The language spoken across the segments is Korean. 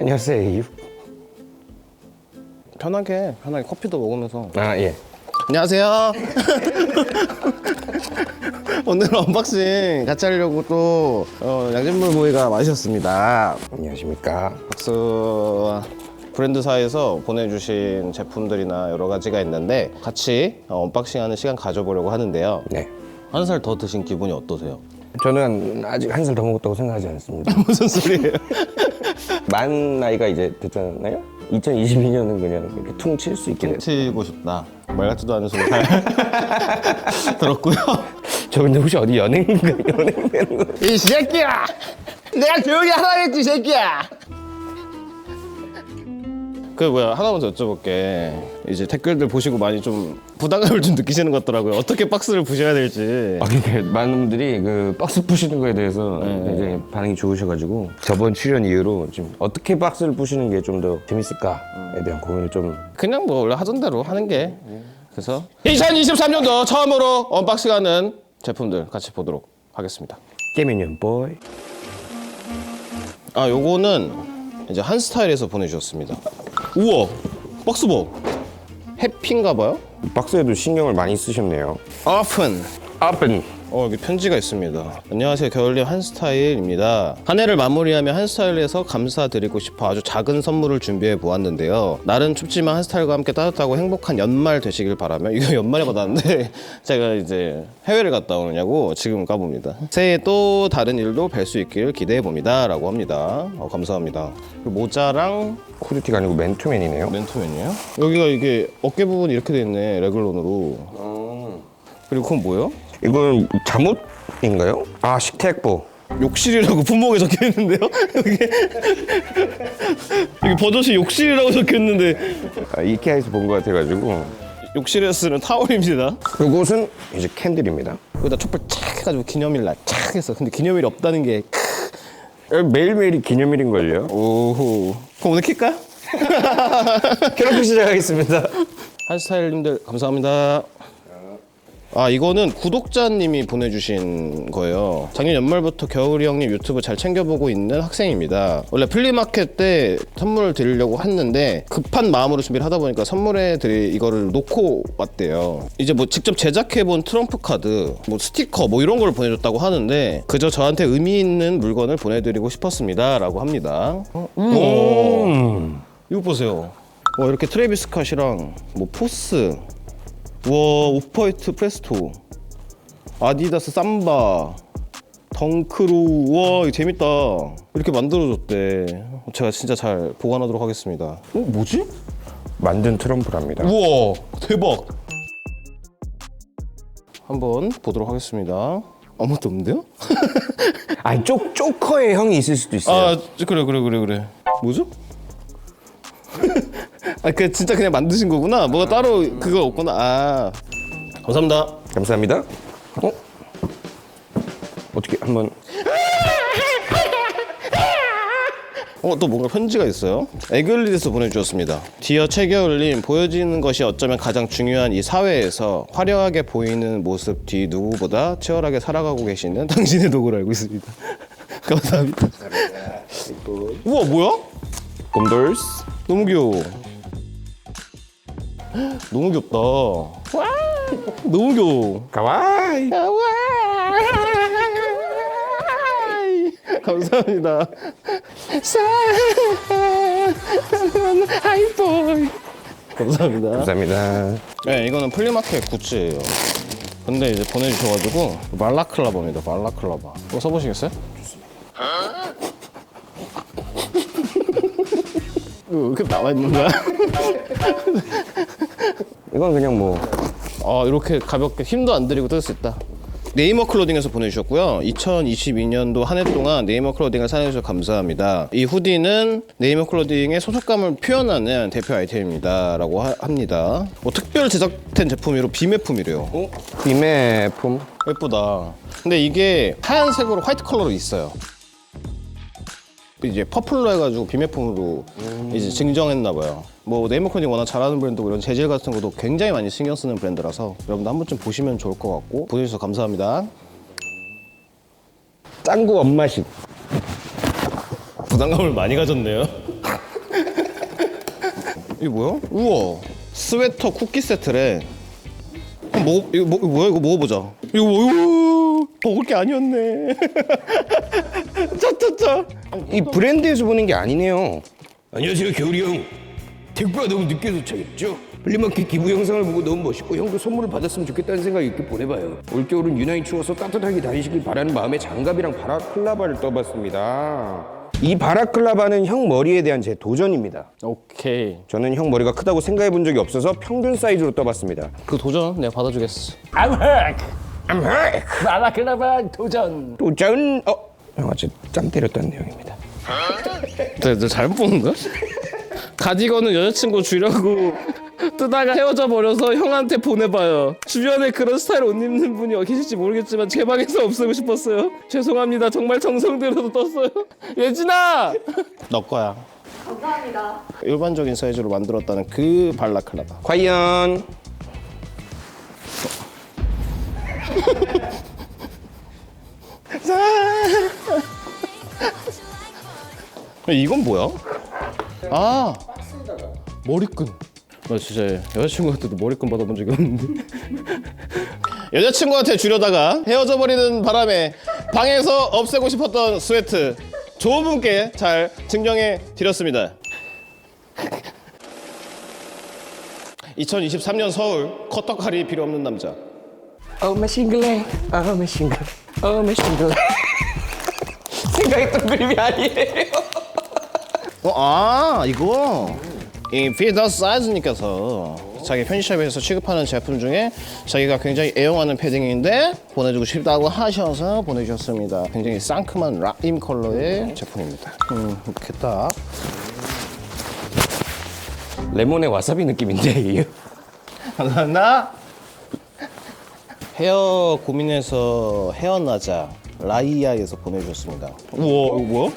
안녕하세요. 편하게 편하게 커피도 먹으면서 아 예. 안녕하세요 오늘 언박싱 같이 하려고 또 어, 양진물 모이가 마셨습니다 안녕하십니까. 박스 브랜드사에서 보내주신 제품들이나 여러 가지가 있는데 같이 어, 언박싱하는 시간 가져보려고 하는데요 네. 한 살 더 드신 기분이 어떠세요? 저는 아직 한 살 더 먹었다고 생각하지 않습니다. 무슨 소리예요? 만 나이가 이제 됐잖아요. 2022년은 그냥 이렇게 퉁 칠 수 있게 됐. 치고 싶다 말 같지도 않은 소리 잘 들었고요 저 근데 혹시 어디 연예인가 연예인 되는 거? 이 새끼야! 내가 조용히 하라 했지, 이 새끼야! 그 뭐야 하나만 더 여쭤볼게 이제 댓글들 보시고 많이 좀 부담감을 좀 느끼시는 것 같더라고요. 어떻게 박스를 부셔야 될지. 아, 그러니까 많은 분들이 그 박스 부시는 거에 대해서 굉장히 반응이 좋으셔가지고 저번 출연 이후로 지금 어떻게 박스를 부시는 게 좀 더 재밌을까에 대한 고민을 좀 그냥 뭐 원래 하던 대로 하는 게. 그래서 2023년도 처음으로 언박싱하는 제품들 같이 보도록 하겠습니다. 깨미년 보이. 아 요거는 이제 한 스타일에서 보내주셨습니다. 우와 박스 봐 해피인가 봐요? 박스에도 신경을 많이 쓰셨네요. 아픈. 어 여기 편지가 있습니다. 안녕하세요 겨울님 한스타일입니다. 한 해를 마무리하며 한스타일에서 감사드리고 싶어 아주 작은 선물을 준비해 보았는데요. 날은 춥지만 한스타일과 함께 따뜻하고 행복한 연말 되시길 바라며 이거 연말에 받았는데 제가 이제 해외를 갔다 오느냐고 지금 까봅니다. 새해 또 다른 일도 뵐 수 있기를 기대해 봅니다 라고 합니다. 어, 감사합니다. 그리고 모자랑 코디티가 아니고 맨투맨이네요. 맨투맨이에요? 여기가 이게 어깨 부분이 이렇게 돼 있네 레글론으로. 그리고 그건 뭐예요? 이건 잠옷인가요? 아 식택보. 욕실이라고 품목에 적혀 있는데요? 여기 여기 버젓이 욕실이라고 적혀 있는데 아, 이케아에서 본 것 같아가지고 욕실에서 쓰는 타월입니다. 이곳은 이제 캔들입니다. 여기다 촛불 착 해가지고 기념일 날 착 했어. 근데 기념일이 없다는 게 매일매일이 기념일인 걸요. 오호. 그럼 오늘 킬까? 캐럿 시작하겠습니다. 한스타일님들 감사합니다. 아 이거는 구독자님이 보내주신 거예요. 작년 연말부터 겨울이 형님 유튜브 잘 챙겨보고 있는 학생입니다. 원래 플리마켓 때 선물을 드리려고 했는데 급한 마음으로 준비를 하다 보니까 선물에 드릴 이거를 놓고 왔대요. 이제 뭐 직접 제작해본 트럼프 카드, 뭐 스티커 뭐 이런 걸 보내줬다고 하는데 그저 저한테 의미 있는 물건을 보내드리고 싶었습니다 라고 합니다. 어, 우와. 이거 보세요. 와 이렇게 트래비스 컷이랑 뭐 포스 와 오프화이트 프레스토 아디다스 삼바 덩크루 와 이거 재밌다 이렇게 만들어줬대 제가 진짜 잘 보관하도록 하겠습니다 어 뭐지? 만든 트럼프랍니다. 우와 대박 한번 보도록 하겠습니다 아무것도 없는데요? 아니 쪼 쪼커의 형이 있을 수도 있어요. 아 그래 그래 그래 그래 뭐죠? 아그 진짜 그냥 만드신 거구나 뭐가 따로 그거 없구나 아 감사합니다 감사합니다. 어? 어떻게 한번 어, 또 뭔가 편지가 있어요. 에글리드에서 보내주셨습니다. 디어 최겨울님, 보여지는 것이 어쩌면 가장 중요한 이 사회에서 화려하게 보이는 모습 뒤 누구보다 치열하게 살아가고 계시는 당신의 도구를 알고 있습니다. 감사합니다. 우와, 뭐야? 곰돌스 너무 귀여워. 너무 귀엽다. 와, 너무 귀여워. 가와이. 감사합니다. 하이보이. 감사합니다. 감사합니다. 네, 이거는 플리마켓 굿즈예요. 근데 이제 보내주셔가지고 말라클라바입니다. 말라클라바. 이거 써보시겠어요? 이거 이렇게 나와 있는 거야? 이건 그냥 뭐 아 이렇게 가볍게 힘도 안 들이고 뜯을 수 있다. 네이머 클로딩에서 보내주셨고요. 2022년도 한 해 동안 네이머 클로딩을 사용해주셔서 감사합니다. 이 후디는 네이머 클로딩의 소속감을 표현하는 대표 아이템입니다. 라고 하- 합니다. 뭐 특별 제작된 제품이로 비매품이래요. 어? 빔의 품. 예쁘다. 근데 이게 하얀색으로 화이트 컬러로 있어요. 이제 퍼플로 해가지고 비매품으로 이제 증정했나 봐요. 뭐 네이머코딩 워낙 잘하는 브랜드고 이런 재질 같은 것도 굉장히 많이 신경 쓰는 브랜드라서 여러분도 한 번쯤 보시면 좋을 것 같고 보내주셔서 감사합니다. 짱구 엄마식. 부담감을 많이 가졌네요. 이게 뭐야? 우와 스웨터 쿠키 세트래 한번 먹어 이거 뭐, 이거 뭐야 이거 먹어보자 이거 뭐 야 먹을 게 아니었네 짜짜짜 이 브랜드에서 보는 게 아니네요. 안녕하세요, 겨울이 형. 대구가 너무 늦게 도착했죠? 플리마켓 기부 영상을 보고 너무 멋있고 형도 선물을 받았으면 좋겠다는 생각이 이렇게 보내봐요. 올겨울은 유난히 추워서 따뜻하게 다니시길 바라는 마음에 장갑이랑 바라클라바를 떠봤습니다. 이 바라클라바는 형 머리에 대한 제 도전입니다. 오케이 저는 형 머리가 크다고 생각해 본 적이 없어서 평균 사이즈로 떠봤습니다. 그 도전 내가 받아주겠어 I'm hurt. 바라클라바 도전. 도전. 어, 형 아직 짬 때렸다는 내용입니다. 너, 너 잘못 보는 거야? 가디건은 여자친구 주려고 뜨다가 헤어져 버려서 형한테 보내봐요. 주변에 그런 스타일 옷 입는 분이 계실지 모르겠지만 제 방에서 없애고 싶었어요. 죄송합니다. 정말 정성 들여서 떴어요. 예진아! 너 거야. 감사합니다. 일반적인 사이즈로 만들었다는 그 발라클라바. 과연 이건 뭐야? 아 머리끈. 나 진짜 여자친구한테도 머리끈 받아본 적이 없는데. 여자친구한테 주려다가 헤어져 버리는 바람에 방에서 없애고 싶었던 스웨트 좋은 분께 잘 증정해 드렸습니다. 2023년 서울 커터칼이 필요 없는 남자. 어메 싱글레 어메 싱글 어메 싱글레 생각했던 그림이 아니에요 어, 아 이거 이 피더 사이즈님께서 자기 편집샵에서 취급하는 제품 중에 자기가 굉장히 애용하는 패딩인데 보내주고 싶다고 하셔서 보내주셨습니다. 굉장히 상큼한 라임 컬러의 제품입니다. 음, 이렇게 딱 레몬의 와사비 느낌인데 이게 감사합니다. 헤어 고민해서 헤어나자 라이아에서 보내주셨습니다. 우와 이거 뭐야?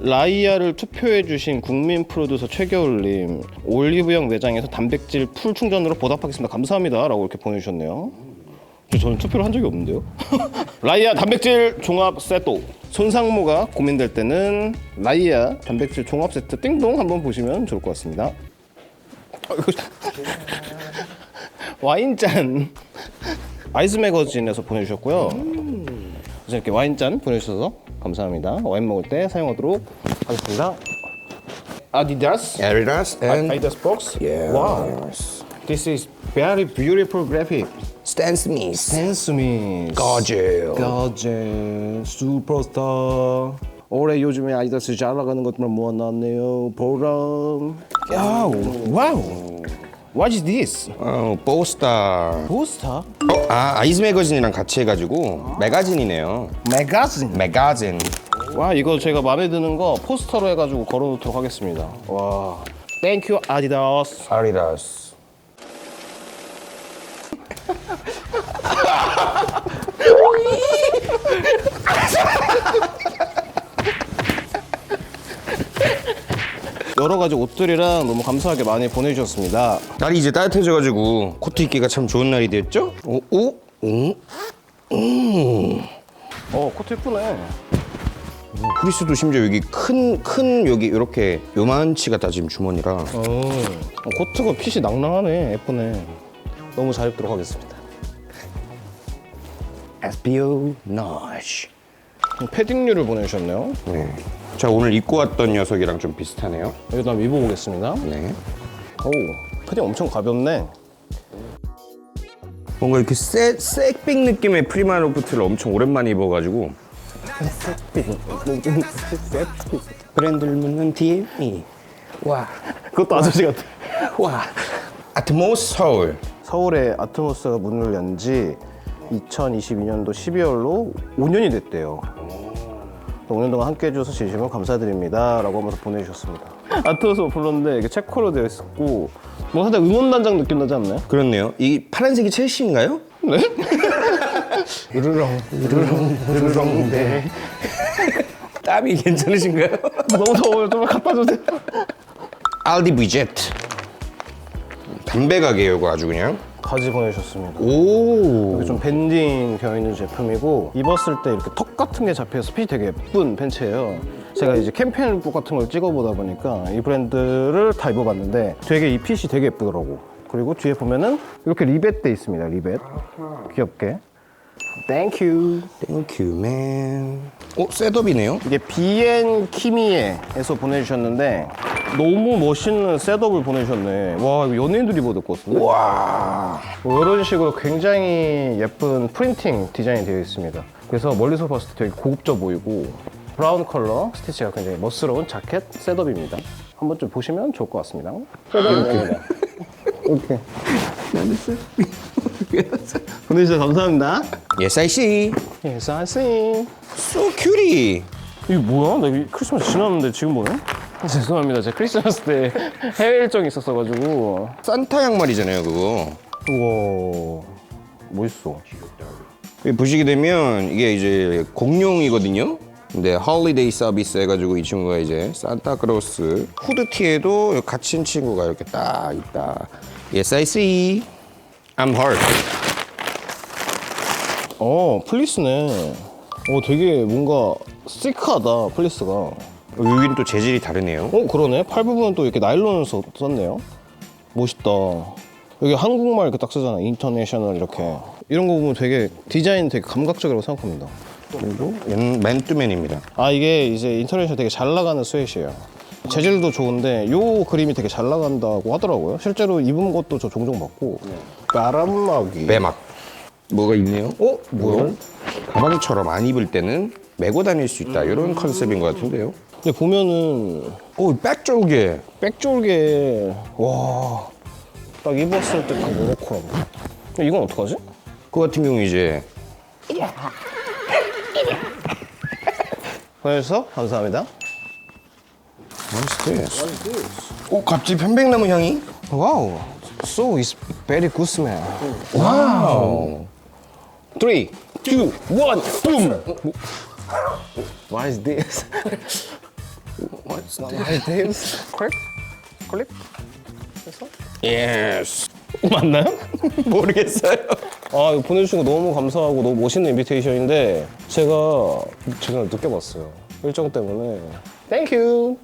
라이아를 투표해주신 국민 프로듀서 최겨울님 올리브영 매장에서 단백질 풀 충전으로 보답하겠습니다. 감사합니다라고 이렇게 보내주셨네요. 저는 투표를 한 적이 없는데요. 라이아 단백질 종합 세트. 손상모가 고민될 때는 라이아 단백질 종합 세트 띵동 한번 보시면 좋을 것 같습니다. 와인잔 아이스 매거진에서 보내주셨고요. 그래서 이렇게 와인잔 보내주셔서 감사합니다. 와인 먹을 때 사용하도록 하겠습니다. 아디다스 에리다스 and 아디다스 박스. yes. Wow. This is very beautiful graphic. Stan Smith Stan Smith. 거즈 가제 슈퍼스타. 올해 요즘에 아디다스 잘 나가는 것만 모아놨네요. 보람. 야, 와우. What is this? 어, 보스타 포스터? 어, 아 아이스 매거진이랑 같이 해가지고 매거진이네요 매거진. 매거진 와 이거 제가 마음에 드는 거 포스터로 해가지고 걸어놓도록 하겠습니다. 와. 땡큐 아디다스. 아리다스 여러 가지 옷들이랑 너무 감사하게 많이 보내주셨습니다. 날이 이제 따뜻해져가지고 코트 입기가 참 좋은 날이 됐죠? 오, 오, 오. 어 코트 예쁘네. 크리스도 심지어 여기 큰 큰 여기 이렇게 요만치 같다 지금 주머니라 어, 코트가 핏이 낭낭하네. 예쁘네. 너무 잘 입도록 하겠습니다. 에스피오나지 패딩류를 보내주셨네요. 네. 자 오늘 입고 왔던 녀석이랑 좀 비슷하네요 여기다 입어보겠습니다. 네. 오 패딩 엄청 가볍네. 뭔가 이렇게 세, 색빅 느낌의 프리마 로프트를 엄청 오랜만에 입어가지고 브랜드를 묻는 DM이 와, 그것도 아저씨 같아. 와 아트모스 서울 서울의 아트모스가 문을 연 지 2022년도 12월로 5년이 됐대요. 5년 동안 함께 해주셔서 진심으로 감사드립니다. 라고 하면서 보내주셨습니다. 아트모스 불렀는데 이게 체코로 되어 있었고, 뭐 살짝 응원단장 느낌 나지 않나요? 그렇네요 이 파란색이 첼시인가요? 네? 으르렁 으르렁 으르렁 네 땀이 괜찮으신가요? 너무 더워요. 좀 갖다 주세요. 알디 브이제트 담배 가게예요 이거 아주 그냥 바지 보내주셨습니다. 오 이게 좀 밴딩 되어 있는 제품이고 입었을 때 이렇게 턱 같은 게 잡혀서 핏이 되게 예쁜 팬츠예요. 제가 이제 캠페인북 같은 걸 찍어보다 보니까 이 브랜드를 다 입어봤는데 되게 이 핏이 되게 예쁘더라고. 그리고 뒤에 보면은 이렇게 리벳 돼 있습니다. 리벳. 귀엽게. 땡큐. 맨. 어 셋업이네요. 이게 비엔 키미에에서 보내주셨는데 너무 멋있는 셋업을 보내주셨네. 와 이거 연예인들이 입어도 될것 같은데? 와. 뭐 이런 식으로 굉장히 예쁜 프린팅 디자인이 되어 있습니다. 그래서 멀리서 봤을 때 되게 고급져 보이고 브라운 컬러 스티치가 굉장히 멋스러운 자켓 셋업입니다. 한번 좀 보시면 좋을 것 같습니다. 셋업입니다. 오케이. 보내주셔서 감사합니다. Yes I see. Yes, I see. So cutie. 이게 뭐야? 나 이거 크리스마스 지났는데 지금 보네? 죄송합니다. 제가 크리스마스 때 해외 일정이 있었어가지고. 산타 양말이잖아요 그거. 우와, 멋있어. 여기 보시게 되면 이게 이제 공룡이거든요. 근데 홀리데이 서비스 해가지고 이 친구가 이제 산타크로스 후드티에도 갇힌 친구가 이렇게 딱 있다. Yes I see. I'm hurt. 어, 플리스네. 어, 되게 뭔가 시크하다, 플리스가. 어, 여기는 또 재질이 다르네요. 그러네. 팔 부분은 또 이렇게 나일론을 써, 썼네요. 멋있다. 여기 한국말 이렇게 딱 쓰잖아. 인터내셔널 이렇게. 이런 거 보면 되게 디자인 되게 감각적이라고 생각합니다. 그리고 얘는 맨투맨입니다. 아 이게 이제 인터넷에 되게 잘 나가는 스웨트이에요 재질도 좋은데 요 그림이 되게 잘 나간다고 하더라고요 실제로 입은 것도 저 종종 봤고 바람막이 매막. 뭐가 있네요. 어? 뭐야? 가방처럼 안 입을 때는 메고 다닐 수 있다. 이런 컨셉인 것 같은데요. 근데 보면은 오, 백졸게. 백졸게 와딱 입었을 때딱 모노크롬 이건 어떡하지? 그 같은 경우 이제 보내주셔서 감사합니다 What's this? 오, 갑자기 편백나무 향이? 와우 So it's very good smell 와우. 3, 2, 1, boom! What is this? What's What is this? 클릭? 클릭? Yes. 맞나요? 모르겠어요. 아 이거 보내주신 거 너무 감사하고 너무 멋있는 인비테이션인데 제가 최근에 늦게 봤어요 일정 때문에 땡큐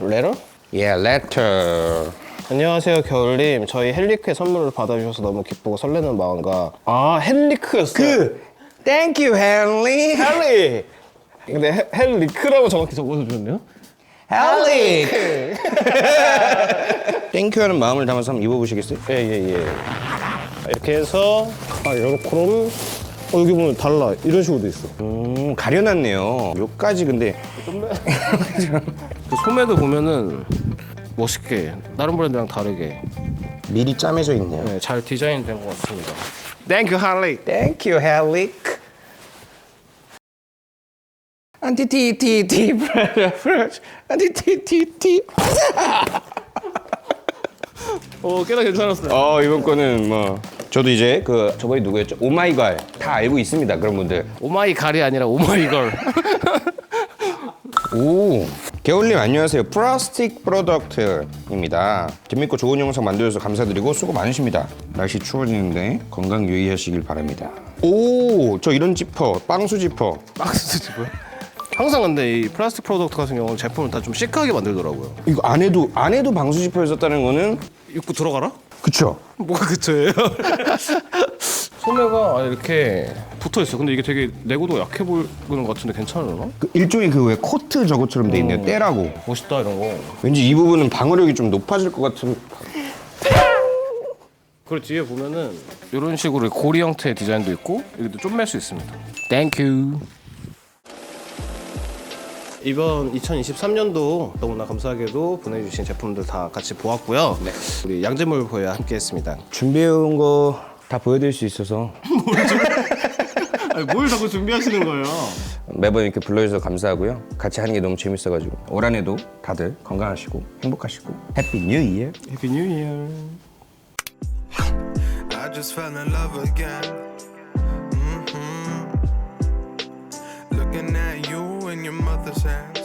레터? Yeah, letter. 안녕하세요 겨울님. 저희 헬리크의 선물을 받아주셔서 너무 기쁘고 설레는 마음과 아 헬리크였어요? 그, you, Henry. 헬리 근데 헬- 헬리크라고 정확히 적어서 주셨네요? Henry. 땡큐 하는 마음을 담아서 한번 입어보시겠어요? 예예예. 이렇게 해서 아 요렇게럼? 어 여기 보면 달라. 이런 식으로 돼 있어. 음, 가려놨네요. 요까지 근데. 그 소매도 보면은 멋있게 다른 브랜드랑 다르게 미리 짜매져 있네요. 네, 잘 디자인된 것 같습니다. 땡큐 할리. Thank you, Henry. 안티티티티 프레쉬 안티티티티 어 꽤나 괜찮았어요. 어 이번 거는 뭐 저도 이제 그 저번에 누구였죠? 오마이걸 다 알고 있습니다 그런 분들 오마이 갈이 아니라 오마이걸. 오 겨울님 안녕하세요 플라스틱 프로덕트입니다 재밌고 좋은 영상 만들어줘서 감사드리고 수고 많으십니다 날씨 추워지는데 건강 유의하시길 바랍니다 오 저 이런 지퍼 빵수 지퍼 박스 지고요. 항상 근데 이 플라스틱 프로덕트 같은 경우는 제품을 다 좀 시크하게 만들더라고요. 이거 안에도 안에도 방수 지퍼였었다는 거는 입고 들어가라? 그쵸 뭐가 그쳐예요? 소매가 이렇게 붙어 있어. 근데 이게 되게 내구도 약해 보이는 것 같은데 괜찮으나? 그 일종의 그 왜 코트 저것처럼 돼 있네요 때라고 멋있다 이런 거. 왠지 이 부분은 방어력이 좀 높아질 것 같은 그리고 뒤에 보면은 이런 식으로 고리 형태의 디자인도 있고 여기도 좀 맬 수 있습니다. 땡큐. 이번 2023년도 너무나 감사하게도 보내주신 제품들 다 같이 보았고요. 우리 양재물포에 함께했습니다. 준비해온 거 다 보여드릴 수 있어서 아니, 뭘 자꾸 준비하시는 거예요? 매번 이렇게 불러주셔서 감사하고요. 같이 하는 게 너무 재밌어가지고 올 한 해도 다들 건강하시고 행복하시고 해피 뉴 이어. 해피 뉴 이어. I just fell in love again. hmm Looking at you in your mother's hands.